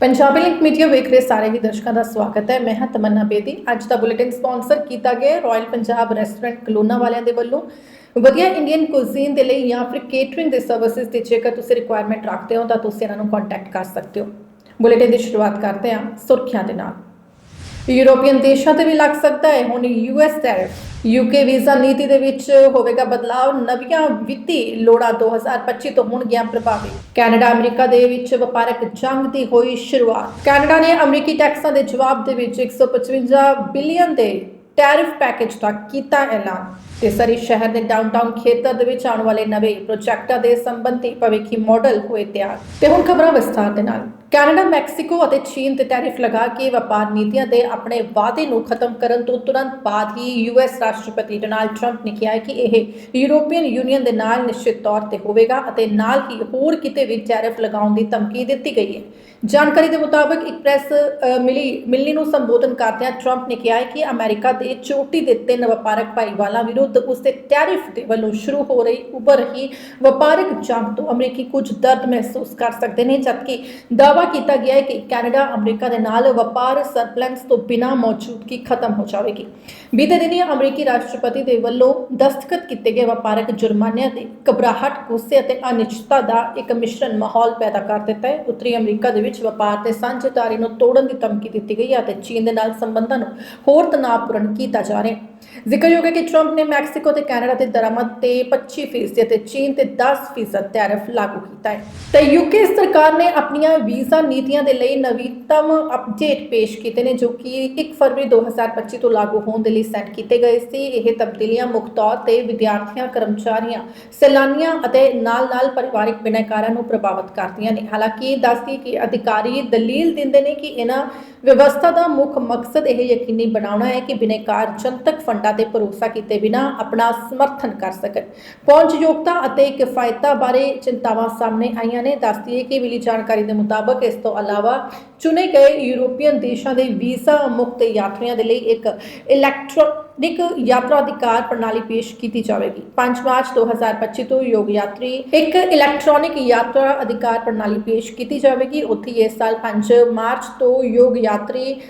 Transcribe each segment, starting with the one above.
Punjabi link media ਵੇਖ ਰਹੇ ਸਾਰੇ ਹੀ ਦਰਸ਼ਕਾਂ ਦਾ ਸਵਾਗਤ ਹੈ। ਮੈਂ ਹਾਂ ਤਮੰਨਾ ਬੇਦੀ। ਅੱਜ ਦਾ ਬੁਲੇਟਿਨ ਸਪਾਂਸਰ ਕੀਤਾ ਗਿਆ ਹੈ ਰਾਇਲ ਪੰਜਾਬ ਰੈਸਟੋਰੈਂਟ ਕਲੋਨਾ ਵਾਲਿਆਂ ਦੇ ਵੱਲੋਂ। ਵਧੀਆ ਇੰਡੀਅਨ ਕੁਜ਼ੀਨ ਦੇ ਲਈ ਜਾਂ ਫਿਰ ਕੇਟਰਿੰਗ ਦੇ ਸਰਵਿਸਿਜ਼ ਦੀ ਜੇਕਰ ਤੁਸੀਂ ਰਿਕੁਆਇਰਮੈਂਟ ਰੱਖਦੇ ਹੋ ਤਾਂ ਤੁਸੀਂ ਇਹਨਾਂ ਨੂੰ ਕੰਟੈਕਟ ਕਰ ਸਕਦੇ ਹੋ। ਬੁਲੇਟਿਨ ਦੀ ਸ਼ੁਰੂਆਤ ਕਰਦੇ ਹਾਂ ਸੁਰਖੀਆਂ ਦੇ ਨਾਲ। ਯੂਰੋਪੀਅਨ ਦੇਸ਼ਾਂ ਤੇ ਵੀ ਲੱਗ ਸਕਦਾ ਹੈ। ਹੁਣ ਯੂਐਸ ਟੈਰਿਫ ਯੂਕੇ ਵੀਜ਼ਾ ਨੀਤੀ ਦੇ ਵਿੱਚ ਹੋਵੇਗਾ ਬਦਲਾਅ ਨਵੀਆਂ ਵਿੱਤੀ ਲੋੜਾਂ 2025 ਤੋਂ ਹੋਣਗੀਆਂ ਪ੍ਰਭਾਵੀ। ਕੈਨੇਡਾ, ਅਮਰੀਕਾ ਦੇ ਵਿੱਚ ਵਪਾਰਕ ਜੰਗ ਦੀ ਹੋਈ ਸ਼ੁਰੂਆਤ। ਕੈਨੇਡਾ ਨੇ ਅਮਰੀਕੀ ਟੈਕਸਾਂ ਦੇ ਜਵਾਬ ਦੇ ਵਿੱਚ 155 ਬਿਲੀਅਨ ਦੇ ਟੈਰਿਫ ਪੈਕੇਜ ਦਾ ਕੀਤਾ ਐਲਾਨ। ਤੇ ਸਰੀ ਸ਼ਹਿਰ ਦੇ ਡਾਊਨਟਾਊਨ ਖੇਤਰ ਦੇ ਵਿੱਚ ਆਉਣ ਵਾਲੇ ਨਵੇਂ ਪ੍ਰੋਜੈਕਟਾਂ ਦੇ ਸੰਬੰਧੀ ਭਵਿੱਖੀ ਮਾਡਲ ਹੋਏ ਤਿਆਰ। ਤੇ ਹੁਣ ਖਬਰਾਂ ਵਿਸਥਾਰ ਦੇ ਨਾਲ। ਕੈਨੇਡਾ, ਮੈਕਸੀਕੋ ਅਤੇ ਚੀਨ ਤੇ ਟੈਰਿਫ ਲਗਾ ਕੇ ਵਪਾਰ ਨੀਤੀਆਂ ਦੇ ਆਪਣੇ ਵਾਅਦੇ ਨੂੰ ਖਤਮ ਕਰਨ ਤੋਂ ਤੁਰੰਤ ਬਾਅਦ ਹੀ ਯੂਐਸ ਰਾਸ਼ਟਰਪਤੀ ਡੋਨਾਲਡ ਟਰੰਪ ਨੇ ਕਿਹਾ ਕਿ ਇਹ ਯੂਰੋਪੀਅਨ ਯੂਨੀਅਨ ਦੇ ਨਾਲ ਨਿਸ਼ਚਿਤ ਤੌਰ ਤੇ ਹੋਵੇਗਾ ਅਤੇ ਨਾਲ ਹੀ ਹੋਰ ਕਿਤੇ ਵੀ ਟੈਰਿਫ ਲਗਾਉਣ ਦੀ ਧਮਕੀ ਦਿੱਤੀ ਗਈ ਹੈ। ਜਾਣਕਾਰੀ ਦੇ ਮੁਤਾਬਕ ਇੱਕ ਪ੍ਰੈਸ ਮਿਲੀ, ਮਿਲਣੀ ਨੂੰ ਸੰਬੋਧਨ ਕਰਦਿਆਂ ਟਰੰਪ ਨੇ ਕਿਹਾ ਕਿ ਅਮਰੀਕਾ ਦੇ ਚੋਟੀ ਦੇ ਤਿੰਨ ਵਪਾਰਕ ਭਾਈਵਾਲਾਂ ਵਿਰੁੱਧ ਉਸ ਦੇ ਟੈਰਿਫ ਦੇ ਵੱਲੋਂ ਸ਼ੁਰੂ ਹੋ ਰਹੀ ਉੱਭਰ ਰਹੀ ਵਪਾਰਕ ਜੰਗ ਤੋਂ ਅਮਰੀਕੀ ਕੁਝ ਦਰਦ ਮਹਿਸੂਸ ਕਰ ਸਕਦੇ ਨੇ, ਜਦਕਿ ਦਾਅਵਾ ਕੀਤਾ ਗਿਆ ਹੈ ਕਿ ਕੈਨੇਡਾ ਅਮਰੀਕਾ ਦੇ ਨਾਲ ਵਪਾਰ ਸਰਪਲੈਂਸ ਤੋਂ ਬਿਨਾਂ ਮੌਜੂਦਗੀ ਖਤਮ ਹੋ ਜਾਵੇਗੀ। ਬੀਤੇ ਦਿਨੀ ਅਮਰੀਕੀ ਰਾਸ਼ਟਰਪਤੀ ਦੇ ਵੱਲੋਂ ਦਸਤਖਤ ਕੀਤੇ ਗਏ ਵਪਾਰਕ ਜੁਰਮਾਨਿਆਂ ਦੇ ਘਬਰਾਹਟ, ਗੁੱਸੇ ਅਤੇ ਅਨਿਸ਼ਚਿਤਤਾ ਦਾ ਇੱਕ ਮਿਸ਼ਰਣ ਮਾਹੌਲ ਪੈਦਾ ਕਰ ਦਿੱਤਾ ਹੈ। ਉੱਤਰੀ ਅਮਰੀਕਾ ਦੇ ਵਿੱਚ ਵਪਾਰ ਦੇ ਸਾਂਝੇਦਾਰੀ ਨੂੰ ਤੋੜਨ ਦੀ ਧਮਕੀ ਦਿੱਤੀ ਗਈ ਹੈ ਅਤੇ ਚੀਨ ਦੇ ਨਾਲ ਸੰਬੰਧਾਂ ਨੂੰ ਹੋਰ ਤਣਾਅਪੂਰਨ ਕੀਤਾ ਜਾ ਰਿਹਾ ਹੈ। ਜ਼ਿਕਰਯੋਗ ਹੈ ਕਿ ਟਰੰਪ ਨੇ ਮੈਕਸੀਕੋ ਤੇ ਕੈਨੇਡਾ ਤੇ ਦਰਾਮਦ ਤੇ 25% ਅਤੇ ਚੀਨ ਤੇ 10% ਟੈਰਿਫ ਲਾਗੂ ਕੀਤਾ ਹੈ। ਤੇ ਯੂਕੇ ਸਰਕਾਰ ਨੇ ਆਪਣੀਆਂ ਵੀਜ਼ਾ ਨੀਤੀਆਂ ਦੇ ਲਈ ਨਵੀਨਤਮ ਅਪਡੇਟ ਪੇਸ਼ ਕੀਤੇ ਨੇ, ਜੋ ਕਿ 1 ਫਰਵਰੀ 2025 ਤੋਂ ਲਾਗੂ ਹੋਣ ਦੇ ਲਈ ਸੈੱਟ ਕੀਤੇ ਗਏ ਸੀ। ਇਹ ਤਬਦੀਲੀਆਂ ਮੁੱਖ ਤੌਰ ਤੇ ਵਿਦਿਆਰਥੀਆਂ, ਕਰਮਚਾਰੀਆਂ, ਸੈਲਾਨੀਆਂ ਅਤੇ ਨਾਲ-ਨਾਲ ਪਰਿਵਾਰਕ ਬਿਨੈਕਾਰਾਂ ਨੂੰ ਪ੍ਰਭਾਵਿਤ ਕਰਦੀਆਂ ਨੇ। ਹਾਲਾਂਕਿ ਦੱਸਦੀ ਕਿ ਅਧਿਕਾਰੀ ਦਲੀਲ ਦਿੰਦੇ ਨੇ ਕਿ ਇਹਨਾਂ ਵਿਵਸਥਾ ਦਾ ਮੁੱਖ ਮਕਸਦ ਇਹ ਯਕੀਨੀ ਬਣਾਉਣਾ ਹੈ ਕਿ ਬਿਨੈਕਾਰ ਜਨਤਕ ਫੰਡਾਂ ਤੇ ਭਰੋਸਾ ਕੀਤੇ ਬਿਨਾਂ ਆਪਣਾ ਸਮਰਥਨ ਕਰ ਸਕਣ। ਪਹੁੰਚ ਯੋਗਤਾ ਅਤੇ ਕਿਫਾਇਤਾਂ ਬਾਰੇ ਚਿੰਤਾਵਾਂ ਸਾਹਮਣੇ ਆਈਆਂ ਨੇ। ਦੱਸਦੀ ਹੈ ਕਿ ਮਿਲੀ ਜਾਣਕਾਰੀ ਦੇ ਮੁਤਾਬਕ ਇਸ ਤੋਂ ਇਲਾਵਾ ਚੁਣੇ ਗਏ ਯੂਰੋਪੀਅਨ ਦੇਸ਼ਾਂ ਦੇ ਵੀਜ਼ਾ ਮੁਕਤ ਯਾਤਰੀਆਂ ਦੇ ਲਈ ਇੱਕ ਇਲੈਕਟ੍ਰੋ ਇਲੈਕਟ੍ਰੋਨਿਕ ਯਾਤਰਾ ਅਧਿਕਾਰ ਪ੍ਰਣਾਲੀ ਪੇਸ਼ ਕੀਤੀ ਜਾਵੇਗੀ। 5 ਮਾਰਚ 2025 ਤੋਂ ਯੋਗ ਯਾਤਰੀ ਇੱਕ ਇਲੈਕਟ੍ਰੋਨਿਕ ਯਾਤਰਾ ਅਧਿਕਾਰ ਪ੍ਰਣਾਲੀ ਪੇਸ਼ ਕੀਤੀ ਜਾਵੇਗੀ। ਉੱਥੇ ਇਸ ਸਾਲ 5 ਮਾਰਚ ਤੋਂ ਯੋਗ ਯਾਤਰੀ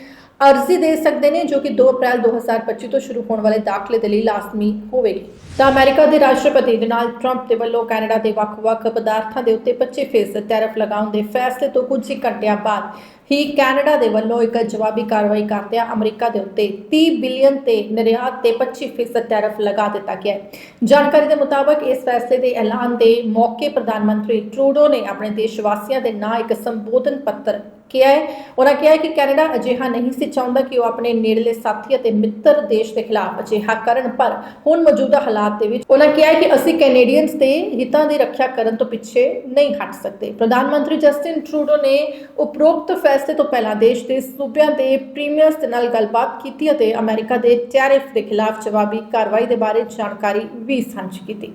ਅਰਜ਼ੀ ਦੇ ਸਕਦੇ ਨੇ, ਜੋ ਕਿ 2 ਅਪ੍ਰੈਲ 2025 ਤੋਂ ਸ਼ੁਰੂ ਹੋਣ ਵਾਲੇ ਦਾਖਲੇ ਦੇ ਲਈ ਲਾਜ਼ਮੀ ਹੋਵੇਗੀ। ਤਾਂ ਅਮਰੀਕਾ ਦੇ ਰਾਸ਼ਟਰਪਤੀ ਡੋਨਾਲਡ ਟਰੰਪ ਦੇ ਵੱਲੋਂ ਕੈਨੇਡਾ ਦੇ ਵੱਖ-ਵੱਖ ਪਦਾਰਥਾਂ ਦੇ ਉੱਤੇ 25% ਟੈਰਿਫ ਲਗਾਉਣ ਦੇ ਫੈਸਲੇ ਤੋਂ ਕੁਝ ਹੀ ਘੰਟਿਆਂ ਬਾਅਦ ਹੀ ਕੈਨੇਡਾ ਦੇ ਵੱਲੋਂ ਇੱਕ ਜਵਾਬੀ ਕਾਰਵਾਈ ਕਰਦਿਆਂ ਅਮਰੀਕਾ ਦੇ ਉੱਤੇ 30 ਬਿਲੀਅਨ ਤੇ ਨਿਰਯਾਤ ਤੇ 25% ਟੈਰਿਫ ਲਗਾ ਦਿੱਤਾ ਗਿਆ ਹੈ। ਜਾਣਕਾਰੀ ਦੇ ਮੁਤਾਬਕ ਇਸ ਫੈਸਲੇ ਦੇ ਐਲਾਨ ਦੇ ਮੌਕੇ ਪ੍ਰਧਾਨ ਮੰਤਰੀ ਟਰੂਡੋ ਨੇ ਆਪਣੇ ਦੇਸ਼ ਵਾਸੀਆਂ ਦੇ ਨਾਂ ਇੱਕ ਸੰਬੋਧਨ ਪੱਤਰ ਕਿਹਾ ਹੈ ਉਹਨਾਂ ਕਿਹਾ ਹੈ ਕਿ ਕੈਨੇਡਾ ਅਜਿਹਾ ਨਹੀਂ ਸੀ ਚਾਹੁੰਦਾ ਕਿ ਉਹ ਆਪਣੇ ਨੇੜਲੇ ਸਾਥੀ ਅਤੇ ਮਿੱਤਰ ਦੇਸ਼ ਦੇ ਖਿਲਾਫ ਅਜਿਹਾ ਕਰਨ, ਪਰ ਹੁਣ ਮੌਜੂਦਾ ਹਾਲਾਤ ਦੇ ਵਿੱਚ ਉਹਨਾਂ ਕਿਹਾ ਹੈ ਕਿ ਅਸੀਂ ਕੈਨੇਡੀਅਨਸ ਦੇ ਹਿੱਤਾਂ ਦੀ ਰੱਖਿਆ ਕਰਨ ਤੋਂ ਪਿੱਛੇ ਨਹੀਂ ਹਟ ਸਕਦੇ। ਪ੍ਰਧਾਨ ਮੰਤਰੀ ਜਸਟਿਨ ਟਰੂਡੋ ਨੇ ਉਪਰੋਕਤ ਫੈਸਲੇ ਤੋਂ ਪਹਿਲਾਂ ਦੇਸ਼ ਦੇ ਸੂਬਿਆਂ ਦੇ ਪ੍ਰੀਮੀਅਰਸ ਦੇ ਨਾਲ ਗੱਲਬਾਤ ਕੀਤੀ ਅਤੇ ਅਮਰੀਕਾ ਦੇ ਟੈਰਿਫ ਦੇ ਖਿਲਾਫ ਜਵਾਬੀ ਕਾਰਵਾਈ ਦੇ ਬਾਰੇ ਜਾਣਕਾਰੀ ਵੀ ਸਾਂਝੀ ਕੀਤੀ।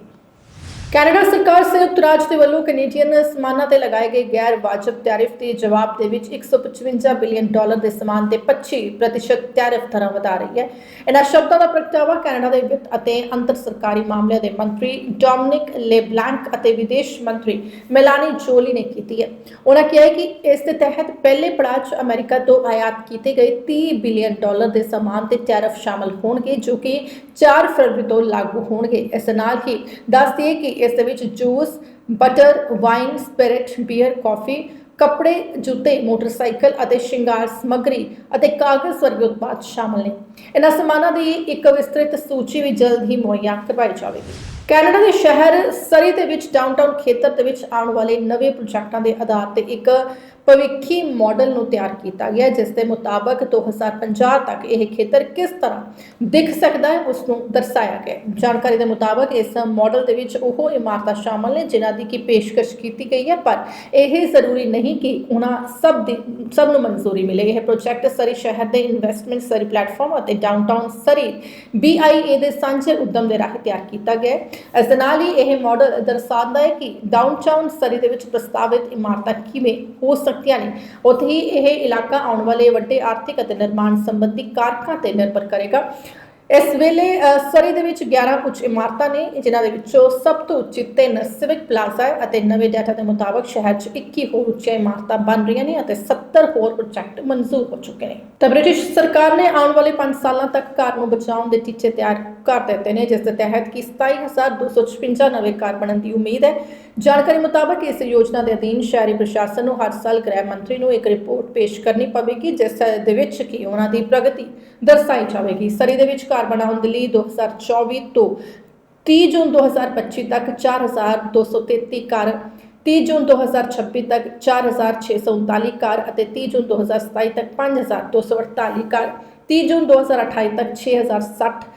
ਕੈਨੇਡਾ ਸਰਕਾਰ ਸੰਯੁਕਤ ਰਾਜ ਦੇ ਵੱਲੋਂ ਕੈਨੇਡੀਅਨ ਸਮਾਨਾਂ ਤੇ ਲਗਾਏ ਗਏ ਗੈਰ ਵਾਜਬ ਟੈਰਿਫ ਦੇ ਜਵਾਬ ਦੇ ਵਿੱਚ 155 ਬਿਲੀਅਨ ਡਾਲਰ ਦੇ ਸਮਾਨ ਤੇ 25% ਟੈਰਿਫ ਦਰਾਂ ਵਧਾ ਰਹੀ ਹੈ। ਇਹਨਾਂ ਸ਼ਬਦਾਂ ਦਾ ਪ੍ਰਗਟਾਵਾ ਕੈਨੇਡਾ ਦੇ ਵਿੱਤ ਅਤੇ ਅੰਤਰ ਸਰਕਾਰੀ ਮਾਮਲਿਆਂ ਦੇ ਮੰਤਰੀ ਡੋਮਿਨਿਕ ਲੇਬਲੈਂਕ ਅਤੇ ਵਿਦੇਸ਼ ਮੰਤਰੀ ਮੈਲਾਨੀ ਜੋਲੀ ਨੇ ਕੀਤੀ ਹੈ। ਉਹਨਾਂ ਕਿਹਾ ਕਿ ਇਸ ਦੇ ਤਹਿਤ ਪਹਿਲੇ ਪੜਾਅ 'ਚ ਅਮਰੀਕਾ ਤੋਂ ਆਯਾਤ ਕੀਤੇ ਗਏ 30 ਬਿਲੀਅਨ ਡਾਲਰ ਦੇ ਸਮਾਨ ਤੇ ਟੈਰਿਫ ਸ਼ਾਮਲ ਹੋਣਗੇ ਜੋ ਕਿ 4 ਫਰਵਰੀ ਤੋਂ ਲਾਗੂ ਹੋਣਗੇ। ਇਸ ਨਾਲ ਹੀ ਦੱਸ ਕਿ ਇਸ ਦੇ ਵਿੱਚ juice butter wine spirit beer coffee ਕੱਪੜੇ, ਜੁੱਤੇ, ਮੋਟਰਸਾਈਕਲ ਅਤੇ ਸ਼ਿੰਗਾਰ, ਸਮੱਗਰੀ ਅਤੇ ਕਾਗਜ਼ ਵਰਗੇ ਉਤਪਾਦ ਸ਼ਾਮਲ ਨੇ। ਇਹਨਾਂ ਸਮਾਨਾਂ ਦੀ ਇੱਕ ਵਿਸਤ੍ਰਿਤ ਸੂਚੀ ਵੀ ਜਲਦ ਹੀ ਮੁਹੱਈਆ ਕਰਵਾਈ ਜਾਵੇਗੀ। ਕੈਨੇਡਾ ਦੇ ਸ਼ਹਿਰ ਸਰੀ ਦੇ ਵਿੱਚ ਡਾਊਨਟਾਊਨ ਖੇਤਰ ਦੇ ਵਿੱਚ ਆਉਣ ਵਾਲੇ ਨਵੇਂ ਪ੍ਰੋਜੈਕਟਾਂ ਦੇ ਆਧਾਰ ਤੇ ਇੱਕ ਭਵਿੱਖੀ ਮਾਡਲ ਨੂੰ ਤਿਆਰ ਕੀਤਾ ਗਿਆ ਜਿਸ ਦੇ ਮੁਤਾਬਕ 2050 ਤੱਕ ਇਹ ਖੇਤਰ ਕਿਸ ਤਰ੍ਹਾਂ ਦਿਖ ਸਕਦਾ ਹੈ ਉਸ ਨੂੰ ਦਰਸਾਇਆ ਗਿਆ ਜਾਣਕਾਰੀ ਦੇ ਮੁਤਾਬਕ ਇਸ ਮਾਡਲ ਦੇ ਵਿੱਚ ਉਹ ਇਮਾਰਤਾਂ ਸ਼ਾਮਲ ਨੇ, ਜਿਨ੍ਹਾਂ ਦੀ ਕੀ ਪੇਸ਼ਕਸ਼ ਕੀਤੀ ਗਈ ਹੈ, ਪਰ ਇਹ ਜ਼ਰੂਰੀ ਨਹੀਂ ਕਿ ਉਹਨਾਂ ਸਭ ਦੀ, ਸਭ ਨੂੰ ਮਨਜ਼ੂਰੀ ਮਿਲੇ। ਇਹ ਪ੍ਰੋਜੈਕਟ ਸਰੀ ਸ਼ਹਿਰ ਦੇ ਇਨਵੈਸਟਮੈਂਟ ਸਰੀ ਪਲੇਟਫਾਰਮ ਅਤੇ ਡਾਊਨਟਾਊਨ ਸਰੀ BIA ਦੇ ਸਾਂਝੇ ਉਦਮ ਦੇ ਰਾਹੀਂ ਤਿਆਰ ਕੀਤਾ ਗਿਆ ਹੈ। ਇਸ ਦੇ ਨਾਲ ਹੀ ਇਹ ਮਾਡਲ ਦਰਸਾਉਂਦਾ ਹੈ ਕਿ ਡਾਊਨਟਾਊਨ ਸਰੀ ਦੇ ਵਿੱਚ ਪ੍ਰਸਤਾਵਿਤ ਇਮਾਰਤਾਂ ਕਿਵੇਂ ਹੋ ਸਕਦੀਆਂ ਨੇ। ਉੱਥੇ ਹੀ ਇਹ ਇਲਾਕਾ ਆਉਣ ਵਾਲੇ ਵੱਡੇ ਆਰਥਿਕ ਅਤੇ ਨਿਰਮਾਣ ਸੰਬੰਧੀ ਕਾਰਕਾਂ ਤੇ ਨਿਰਭਰ ਕਰੇਗਾ। ਇਸ ਵੇਲੇ ਸਰੀ ਦੇ ਵਿੱਚ 11 ਉੱਚ ਇਮਾਰਤਾਂ ਨੇ, ਜਿਨ੍ਹਾਂ ਦੇ ਵਿੱਚੋਂ ਸਭ ਤੋਂ ਉੱਚੀ ਤਿੰਨ ਸਿਵਿਕ ਪਲਾਜ਼ਾ ਹੈ ਅਤੇ ਨਵੇਂ ਡਾਟਾ ਦੇ ਮੁਤਾਬਕ ਸ਼ਹਿਰ 'ਚ 21 ਹੋਰ ਉੱਚੀਆਂ ਇਮਾਰਤਾਂ ਬਣ ਰਹੀਆਂ ਨੇ ਅਤੇ 70 ਹੋਰ ਪ੍ਰੋਜੈਕਟ ਮਨਜ਼ੂਰ ਹੋ ਚੁੱਕੇ ਨੇ। ਤਾਂ ਬ੍ਰਿਟਿਸ਼ ਸਰਕਾਰ ਨੇ ਆਉਣ ਵਾਲੇ 5 ਸਾਲਾਂ ਤੱਕ ਘਰ ਨੂੰ ਬਚਾਉਣ ਦੇ ਟੀਚੇ ਤਿਆਰ ਕਰ ਦਿੱਤੇ ਨੇ, ਜਿਸ ਦੇ ਤਹਿਤ ਕਿ 27256 ਨਵੇਂ ਘਰ ਬਣਨ ਦੀ ਉਮੀਦ ਹੈ। ਜਾਣਕਾਰੀ ਮੁਤਾਬਕ ਇਸ ਯੋਜਨਾ ਦੇ ਅਧੀਨ ਸ਼ਹਿਰੀ ਪ੍ਰਸ਼ਾਸਨ ਨੂੰ ਹਰ ਸਾਲ ਗ੍ਰਹਿ ਮੰਤਰੀ ਨੂੰ ਇੱਕ ਰਿਪੋਰਟ ਪੇਸ਼ ਕਰਨੀ ਪਵੇਗੀ, ਜਿਸ ਦੇ ਵਿੱਚ ਕਿ ਉਹਨਾਂ ਦੀ ਪ੍ਰਗਤੀ ਦਰਸਾਈ ਜਾਵੇਗੀ। ਸਰੀ ਦੇ ਵਿੱਚ ਘਰ ਬਣਾਉਣ ਦੇ ਲਈ 2024 ਤੋਂ 30 ਜੂਨ 2025 ਤੱਕ 4233 ਘਰ 30 ਜੂਨ 2026 ਤੱਕ 4639 ਘਰ ਅਤੇ 30 ਜੂਨ 2027 ਤੱਕ 5248 ਘਰ 30 ਜੂਨ 2028 ਤੱਕ 6060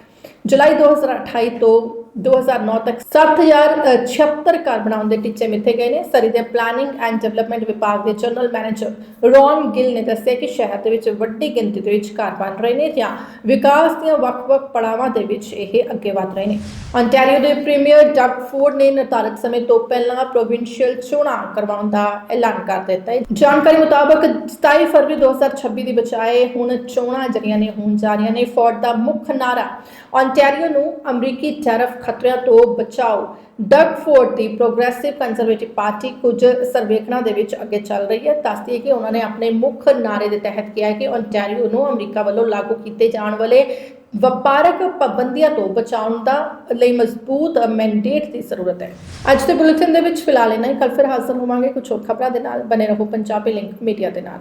ਜੁਲਾਈ 2028 ਤੋਂ 2009 ਤੱਕ 7076 ਘਰ ਬਣਾਉਣ ਦੇ ਟੀਚੇ ਮਿੱਥੇ ਗਏ ਨੇ। ਸਰੀ ਦੇ ਪਲਾਨਿੰਗ ਐਂਡ ਡਿਵੈਲਪਮੈਂਟ ਵਿਭਾਗ ਦੇ ਜਨਰਲ ਮੈਨੇਜਰ ਰੌਨ ਗਿਲ ਨੇ ਦੱਸਿਆ ਕਿ ਸ਼ਹਿਰ ਦੇ ਵਿੱਚ ਵੱਡੀ ਗਿਣਤੀ ਦੇ ਵਿੱਚ ਘਰ ਬਣ ਰਹੇ ਨੇ ਜਾਂ ਵਿਕਾਸ ਦੀਆਂ ਵੱਖ-ਵੱਖ ਪੜਾਵਾਂ ਦੇ ਵਿੱਚ ਇਹ ਅੱਗੇ ਵਧ ਰਹੇ ਨੇ। Ontario ਦੇ ਪ੍ਰੀਮੀਅਰ ਡਗ ਫੋਰਡ ਨੇ ਨਿਰਧਾਰਤ ਸਮੇਂ ਤੋਂ ਪਹਿਲਾਂ ਪ੍ਰੋਵਿੰਸ਼ੀਅਲ ਚੋਣਾਂ ਕਰਵਾਉਣ ਦਾ ਐਲਾਨ ਕਰ ਦਿੱਤਾ ਹੈ। ਜਾਣਕਾਰੀ ਮੁਤਾਬਕ 27 ਫਰਵਰੀ 2026 ਦੀ ਬਜਾਏ ਹੁਣ ਚੋਣਾਂ ਜਿਹੜੀਆਂ ਨੇ, ਹੋਣ ਜਾ ਰਹੀਆਂ ਨੇ ਫੋਰਡ ਦਾ ਮੁੱਖ ਨਾਰਾ ontario ਨੂੰ ਅਮਰੀਕੀ ਟੈਰਫ ਖਤਰਿਆਂ ਤੋਂ ਬਚਾਓ। ਡਗ ਦੀ ਪ੍ਰੋਗਰੈਸਿਵ ਕੰਜ਼ਰਵੇਟਿਵ ਪਾਰਟੀ ਕੁਝ ਸਰਵੇਖਣਾਂ ਦੇ ਵਿੱਚ ਅੱਗੇ ਚੱਲ ਰਹੀ ਹੈ। ਦੱਸਦੀ ਹੈ ਕਿ ਉਹਨਾਂ ਨੇ ਆਪਣੇ ਮੁੱਖ ਨਾਰੇ ਦੇ ਤਹਿਤ ਕਿਹਾ ਹੈ ਕਿ ontario ਨੂੰ ਅਮਰੀਕਾ ਵੱਲੋਂ ਲਾਗੂ ਕੀਤੇ ਜਾਣ ਵਾਲੇ ਵਪਾਰਕ ਪਾਬੰਦੀਆਂ ਤੋਂ ਬਚਾਉਣ ਦਾ ਲਈ ਮਜ਼ਬੂਤ ਮੈਂਡੇਟ ਦੀ ਜ਼ਰੂਰਤ ਹੈ। ਅੱਜ ਦੇ ਬੁਲੇਟਿਨ ਦੇ ਵਿੱਚ ਫਿਲਹਾਲ ਇਹਨਾਂ ਹੀ। ਕੱਲ ਫਿਰ ਹਾਜ਼ਰ ਹੋਵਾਂਗੇ। ਕੁਝ ਹੋਰ ਖਬਰਾਂ ਦੇ ਨਾਲ ਬਨੇ ਰਹੋ ਪੰਜਾਬੀ ਲਿੰਕ ਮੀਡੀਆ ਦੇ ਨਾਲ।